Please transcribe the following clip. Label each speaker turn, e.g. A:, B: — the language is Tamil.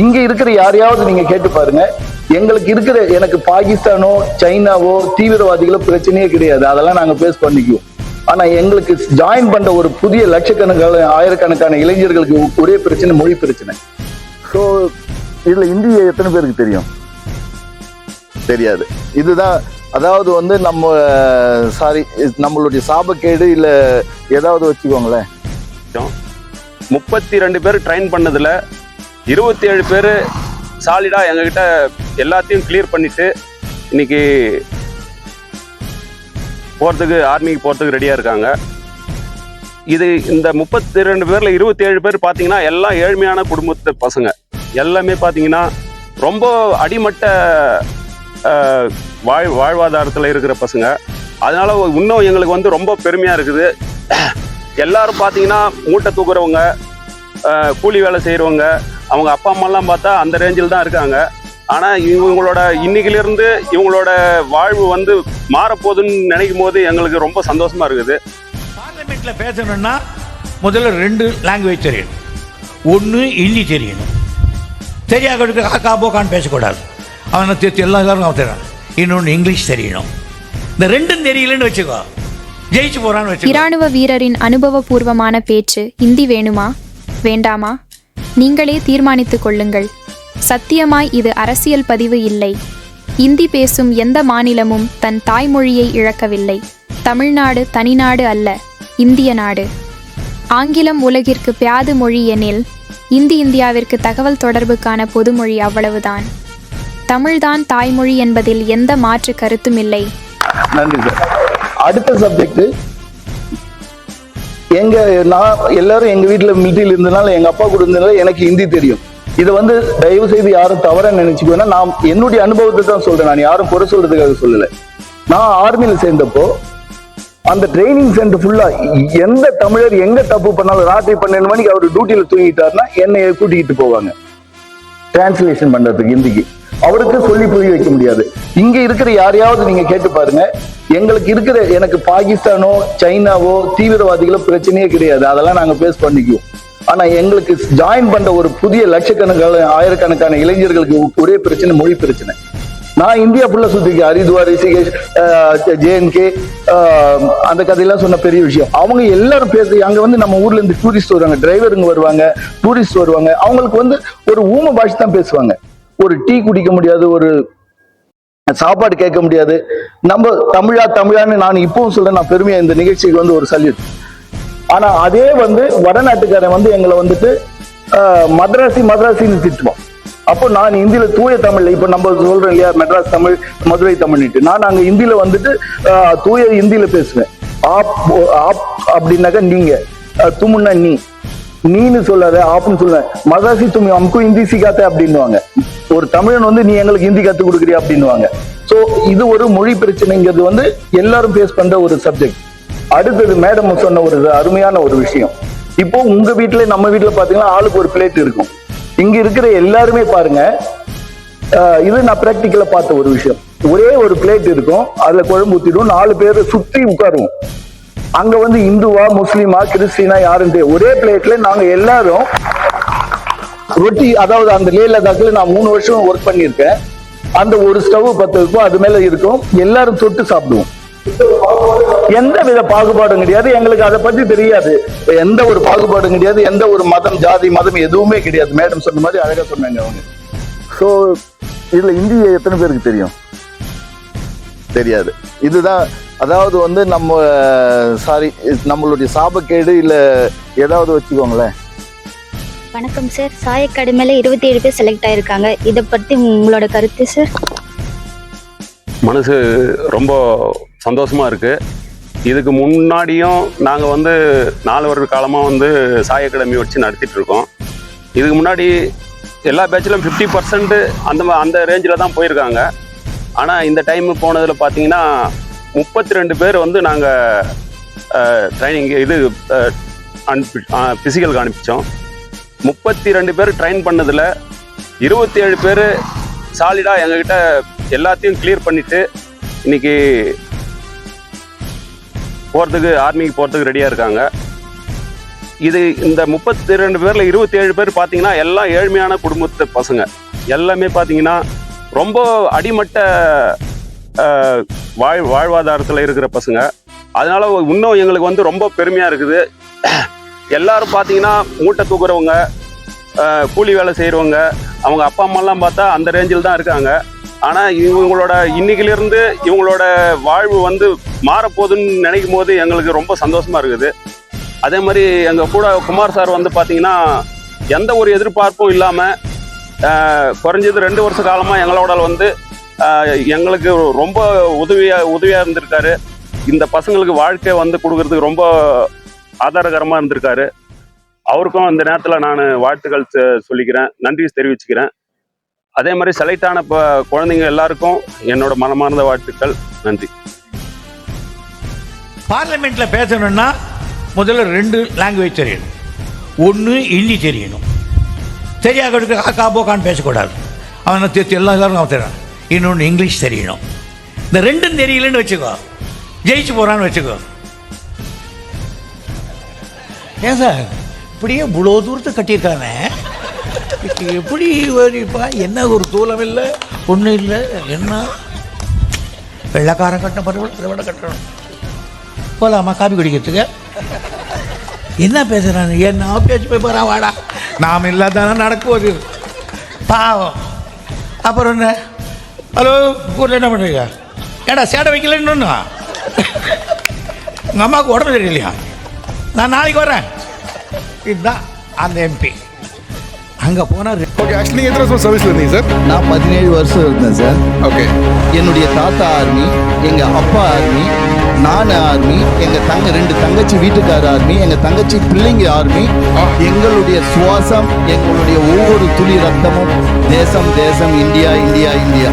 A: இங்க இருக்கிற யாரையாவது நீங்க கேட்டு பாருங்க. எங்களுக்கு இருக்கிற எனக்கு பாகிஸ்தானோ சைனாவோ தீவிரவாதிகளோ பிரச்சனையே கிடையாது. அதெல்லாம் நாங்க பேஸ் பண்ணிக்குவோம். ஆனா எங்களுக்கு ஜாயின் பண்ற ஒரு புதிய லட்சக்கணக்கான ஆயிரக்கணக்கான இளைஞர்களுக்கு ஒரே பிரச்சனை மொழி பிரச்சனை. ஸோ இதுல இந்திய எத்தனை பேருக்கு தெரியும்? தெரியாது. இதுதான் அதாவது வந்து நம்ம சாரி நம்மளுடைய சாபக்கேடு இல்ல ஏதாவது வச்சுக்கோங்களேன்.
B: முப்பத்தி ரெண்டு பேர் ட்ரைன் பண்ணதுல இருபத்தி ஏழு பேர் சாலிடாக எங்ககிட்ட எல்லாத்தையும் கிளியர் பண்ணிட்டு இன்னைக்கு போகிறதுக்கு ஆர்மிக்கு போகிறதுக்கு ரெடியாக இருக்காங்க. இது இந்த முப்பத்தி ரெண்டு பேரில் இருபத்தி ஏழு பேர் பார்த்தீங்கன்னா எல்லாம் ஏழ்மையான குடும்பத்து பசங்க. எல்லாமே பார்த்தீங்கன்னா ரொம்ப அடிமட்ட வாழ் வாழ்வாதாரத்தில் இருக்கிற பசங்க. அதனால் இன்னும் எங்களுக்கு வந்து ரொம்ப பெருமையாக இருக்குது. எல்லாரும் பார்த்தீங்கன்னா மூட்டை தூக்குறவங்க கூலி வேலை செய்கிறவங்க அவங்க அப்பா அம்மாலாம் பார்த்தா அந்த ரேஞ்சில் தான் இருக்காங்க. ஆனால் இவங்களோட இன்னைக்கிலிருந்து இவங்களோட வாழ்வு வந்து மாறப்போகுதுன்னு நினைக்கும் போது எங்களுக்கு ரொம்ப சந்தோஷமா இருக்குது.
C: பார்லிமெண்ட்ல பேசணும்னா முதல்ல ரெண்டு லாங்குவேஜ் தெரியணும். ஒன்று ஹிந்தி தெரியணும். தெரியாதவனுக்கு காக்கா போக்கான்னு பேசக்கூடாது. அவனை தெரிஞ்சு எல்லா எல்லாரும் அவன் தெரியும் இன்னொன்று இங்கிலீஷ் தெரியணும். இந்த ரெண்டும் தெரியலன்னு வச்சுக்கோ. ஜெயிச்சு போறான்னு வச்சுக்கோ.
D: இராணுவ வீரரின் அனுபவபூர்வமான பேச்சு இந்தி வேணுமா? வேண்டாமா? நீங்களே தீர்மானித்துக் கொள்ளுங்கள். சத்தியமாய் இது அரசியல் பதிவு இல்லை. இந்தி பேசும் எந்த மாநிலமும் தன் தாய்மொழியை இழக்கவில்லை. தமிழ்நாடு தனிநாடு அல்ல இந்திய நாடு. ஆங்கிலம் உலகிற்கு பியாது மொழி எனில் இந்தி இந்தியாவிற்கு தகவல் தொடர்புக்கான பொதுமொழி அவ்வளவுதான். தமிழ்தான் தாய்மொழி என்பதில் எந்த மாற்று கருத்தும் இல்லை.
A: நன்றி அடுத்த சப்ஜெக்ட் எங்க நான் எல்லாரும் எங்க வீட்டுல மிலிட்டரியில் இருந்தனால எங்க அப்பா கூட இருந்ததுனால எனக்கு ஹிந்தி தெரியும். இதை வந்து தயவு செய்து யாரும் தவற நினைச்சுக்கோன்னா நான் என்னுடைய அனுபவத்தை தான் சொல்றேன். நான் யாரும் குறை சொல்றதுக்காக சொல்லல. நான் ஆர்மியில சேர்ந்தப்போ அந்த ட்ரைனிங் சென்டர் ஃபுல்லா எந்த தமிழர் எங்க தப்பு பண்ணாலும் ராத்திரி பன்னெண்டு மணிக்கு அவர் டியூட்டியில தூங்கிட்டாருன்னா என்னை கூட்டிக்கிட்டு போவாங்க. டிரான்ஸ்லேஷன் பண்றதுக்கு ஹிந்திக்கு. அவருக்கு சொல்லி புரிய வைக்க முடியாது. இங்க இருக்கிற யாரையாவது நீங்க கேட்டு பாருங்க. எங்களுக்கு இருக்கிற எனக்கு பாகிஸ்தானோ சைனாவோ தீவிரவாதிகளோ பிரச்சனையே கிடையாது. அதெல்லாம் நாங்க பேஸ் பண்ணிக்குவோம். ஆனா எங்களுக்கு ஜாயின் பண்ற ஒரு புதிய லட்சக்கணக்கான ஆயிரக்கணக்கான இளைஞர்களுக்கு ஒரே பிரச்சனை மொழி பிரச்சனை. நான் இந்தியா ஃபுல்லா சுத்திருக்கேன். ஹரித்வார் ரிஷிகேஷ் ஜேஎன்கே அந்த கதையெல்லாம் சொன்ன பெரிய விஷயம். அவங்க எல்லாரும் பேச அங்க வந்து நம்ம ஊர்ல இருந்து டூரிஸ்ட் வருவாங்க. டிரைவருங்க வருவாங்க டூரிஸ்ட் வருவாங்க. அவங்களுக்கு வந்து ஒரு ஊம பாஷை தான் பேசுவாங்க. ஒரு டீ குடிக்க முடியாது ஒரு சாப்பாடு கேட்க முடியாது. நம்ம தமிழா தமிழான்னு நான் இப்பவும் சொல்றேன் நான் பெருமையா இந்த நிகழ்ச்சிக்கு வந்து ஒரு சல்யூட் ஆனா அதே வந்து வடநாட்டுக்காரன் வந்து எங்களை வந்துட்டு மதராசி மதராசின்னு திட்டுவோம் அப்போ நான் இந்தியில தூய தமிழ் இப்ப நம்ம சொல்றேன் இல்லையா மெட்ராஸ் தமிழ் மதுரை தமிழ்னுட்டு நான் நாங்க இந்தியில வந்துட்டு தூய இந்தியில பேசுவேன். ஆப் ஆப் அப்படின்னாக்கா நீங்க துமுன்னா நீ. நீன்னு சொல்லாத ஆப்னு சொல்லுவேன். மதராசி தும்மி அமுக்கும் இந்தி சிகாத்த அப்படின்னுவாங்க. ஒரு தமிழன் வந்து நீ எங்களுக்கு ஹிந்தி கத்து கொடுக்குறியா? அப்படின்னுவாங்க. சோ இது ஒரு மொழி பிரச்சனைங்கிறது வந்து எல்லாரும் ஃபேஸ் பண்ற ஒரு சப்ஜெக்ட் அடுத்தது மேடம் சொன்ன ஒரு அருமையான ஒரு விஷயம். இப்போ உங்க வீட்டுல நம்ம வீட்டுல பாத்தீங்கன்னா ஆளுக்கு ஒரு பிளேட் இருக்கும். இங்க இருக்கிற எல்லாருமே பாருங்க இது நான் பிராக்டிக்கலா பார்த்த ஒரு விஷயம். ஒரே ஒரு பிளேட் இருக்கும் அதுல குழம்பு ஊத்திடும் நாலு பேர் சுத்தி உட்காருவோம். அங்க வந்து இந்துவா முஸ்லீமா கிறிஸ்டினா யாருன்ட்டு ஒரே பிளேட்ல நாங்க எல்லாரும் ரொட்டி அதாவது அந்த லே லதாக்ல நான் மூணு வருஷம் ஒர்க் பண்ணியிருக்கேன். அந்த ஒரு ஸ்டவ் பத்து இருக்கும் அது மேல இருக்கும். எல்லாரும் தொட்டு சாப்பிடுவோம். எந்த வித பாகுபாடும் கிடையாது. எங்களுக்கு அதை பத்தி தெரியாது. எந்த ஒரு பாகுபாடும் கிடையாது. எந்த ஒரு மதம் ஜாதி மதம் எதுவுமே கிடையாது. மேடம் சொன்ன மாதிரி அழகா சொன்னாங்க அவங்க. ஸோ இதுல இந்திய எத்தனை பேருக்கு தெரியும்? தெரியாது. இதுதான் அதாவது வந்து நம்ம சாரி நம்மளுடைய சாபக்கேடு இல்ல ஏதாவது வச்சுக்கோங்களேன்.
E: வணக்கம் சார் சாயக்கடுமையில் இருபத்தி ஏழு பேர் செலக்ட் ஆயிருக்காங்க. இதை பற்றி உங்களோட கருத்து சார்
B: மனசு ரொம்ப சந்தோஷமா இருக்கு. இதுக்கு முன்னாடியும் நாங்கள் வந்து நாலு வருட காலமாக வந்து சாய் அகாடமி வச்சு நடத்திட்டு இருக்கோம். இதுக்கு முன்னாடி எல்லா பேட்சிலும் ஃபிஃப்டி பர்சன்ட் அந்த அந்த ரேஞ்சில் தான் போயிருக்காங்க. ஆனால் இந்த டைம் போனதில் பார்த்தீங்கன்னா முப்பத்தி ரெண்டு பேர் வந்து நாங்கள் ட்ரைனிங் இது அனுப்பி ஃபிசிக்கலுக்கு அனுப்பிச்சோம். முப்பத்தி ரெண்டு பேர் ட்ரைன் பண்ணதில் இருபத்தி ஏழு பேர் சாலிடாக எங்ககிட்ட எல்லாத்தையும் கிளியர் பண்ணிட்டு இன்னைக்கு போகிறதுக்கு ஆர்மிக்கு போகிறதுக்கு ரெடியாக இருக்காங்க. இது இந்த முப்பத்தி ரெண்டு பேரில் இருபத்தி ஏழு பேர் பார்த்தீங்கன்னா எல்லாம் ஏழ்மையான குடும்பத்து பசங்க. எல்லாமே பார்த்தீங்கன்னா ரொம்ப அடிமட்ட வாழ் வாழ்வாதாரத்தில் இருக்கிற பசங்க. அதனால இன்னும் எங்களுக்கு வந்து ரொம்ப பெருமையாக இருக்குது. எல்லாரும் பார்த்தீங்கன்னா மூட்டை தூக்குறவங்க கூலி வேலை செய்கிறவங்க அவங்க அப்பா அம்மாலாம் பார்த்தா அந்த ரேஞ்சில் தான் இருக்காங்க. ஆனால் இவங்களோட இன்னைக்கிலிருந்து இவங்களோட வாழ்வு வந்து மாறப்போகுதுன்னு நினைக்கும் போது எங்களுக்கு ரொம்ப சந்தோஷமாக இருக்குது. அதே மாதிரி எங்கள் கூட குமார் சார் வந்து பார்த்தீங்கன்னா எந்த ஒரு எதிர்பார்ப்பும் இல்லாமல் குறைஞ்சது ரெண்டு வருஷ காலமாக எங்களோட வந்து எங்களுக்கு ரொம்ப உதவியாக உதவியாக இருந்திருக்காரு. இந்த பசங்களுக்கு வாழ்க்கை வந்து கொடுக்கறதுக்கு ரொம்ப ஆதாரகரமாக இருந்திருக்காரு. அவருக்கும் அந்த நேரத்தில் நான் வாழ்த்துக்கள் சொல்லிக்கிறேன். நன்றி தெரிவிச்சுக்கிறேன். அதே மாதிரி செலக்ட் ஆன குழந்தைங்க எல்லாருக்கும் என்னோட மனமார்ந்த வாழ்த்துக்கள். நன்றி.
C: பார்லிமெண்ட்ல பேசணும்னா முதல்ல ரெண்டு லாங்குவேஜ் தெரியணும். ஒன்று ஹிந்தி தெரியணும். தெரியாத காக்கா போக்கான்னு பேசக்கூடாது. அவன் தேர்த்து எல்லா எல்லாரும் அவன் தெரியும் இன்னொன்று இங்கிலீஷ் தெரியணும். இந்த ரெண்டும் தெரியலன்னு வச்சுக்கோ. ஜெயிச்சு போகிறான்னு வச்சுக்கோ. ஏன் சார்? இப்படியே இவ்வளோ தூரத்தை கட்டியிருக்கானே? எப்படி வரிப்பா? என்ன ஒரு தூலம் இல்லை ஒன்றும் இல்லை என்ன? வெள்ளைக்காரன் கட்டின பரவாயில்ல அதை விட கட்டணும். போகலாமா காப்பி குடிக்கிறதுக்கு? என்ன பேசுகிறான் என்ன பேச்சு போய் போகிறான் வாடா. நாம் இல்லாதானே நடக்குவது பாவம். அப்புறம் என்ன? ஹலோ ஊரில் என்ன பண்ணுறீங்க ஏடா சேடை வைக்கலன்னு உங்கள் அம்மாவுக்கு உடம்பு தெரியலையா நான் நாளைக்கு வரேன் இதுதான் அந்த எம்பி அங்கே போனால்
F: ஓகே ஆக்சுவலி எத்தனை வருஷம் சர்வீஸில் இருந்தீங்க சார்
A: நான் பதினேழு வருஷம் இருந்தேன் சார்
F: ஓகே
A: என்னுடைய தாத்தா ஆர்மி எங்க அப்பா ஆர்மி நான் ஆர்மி எங்க தங்க ரெண்டு தங்கச்சி வீட்டுக்கார ஆர்மி எங்க தங்கச்சி பிள்ளைங்க ஆர்மி எங்களுடைய சுவாசம் எங்களுடைய ஒவ்வொரு துளி ரத்தமும் தேசம் தேசம் இந்தியா இந்தியா இந்தியா.